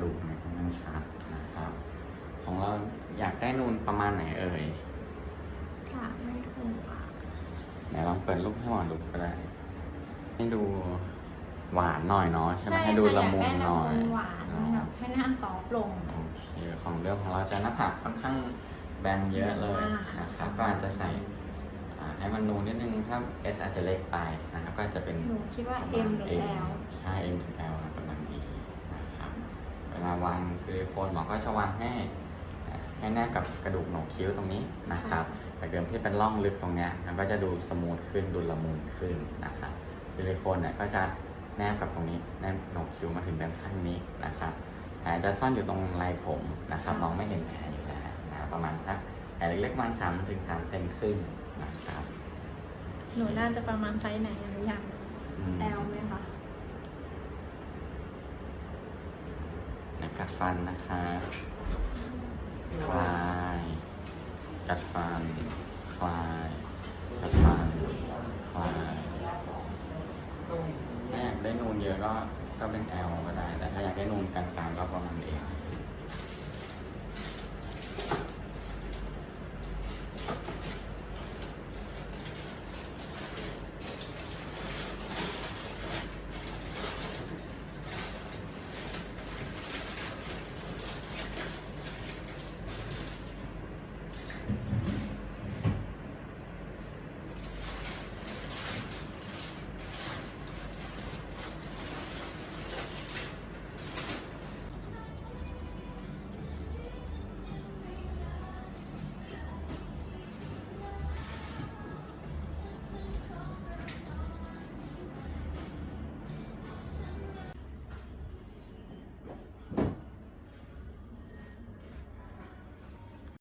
ระดูกเนี่ยค่อนข้างชัดนะครับ ของเราอยากได้นูนประมาณไหนเอ่ยค่ะไม่ถูกอะไหนลองเปิดรูปให้หมอดูก็ได้ ให้ดูหวานหน่อยเนาะใช่ไหมให้ดูละมุนหน่อยหวานแบบให้หน้าซอฟต์ลง โอเคของเรื่องของเราจะหน้าผากค่อนข้างแบนเยอะเลยมากนะครับก็อาจจะใส่อ่าให้มันนูนนิดนึงถ้า S อาจจะเล็กไปนะครับ ก็จะเป็น หนูคิดว่า M หรือ L ใช่ M ถึง L กำลังดีนะครับเวลาวางซิลิโคนหมอก็จะวางให้ให้แนบกับกระดูกโหนกคิ้วตรงนี้นะครับแต่เดิมที่เป็นร่องลึกตรงเนี้ยมันก็จะดูสมูทขึ้นดูละมุนขึ้นนะครับซิลิโคนเนี่ยก็จะแนบกับตรงนี้แนบโหนกคิ้วมาถึงด้านข้างนี้นะครับแผลจะซ่อนอยู่ตรงไหล่ผมนะครับน้องไม่เห็นแผลอยู่แล้วนะประมาณสักแผลเล็กๆประมาณสามถึงสามเซนครึ่งนะครับหนูน่าจะประมาณไซส์ไหนหนูอยากอืม L ไหมคะ ใน กัดฟันนะคะคลาย กัดฟัน คลาย กัดฟัน คลายถ้าอยากได้นูนเยอะก็ก็เป็น L ก็ได้ แต่ถ้าอยากได้นูนกลางๆก็ประมาณเอง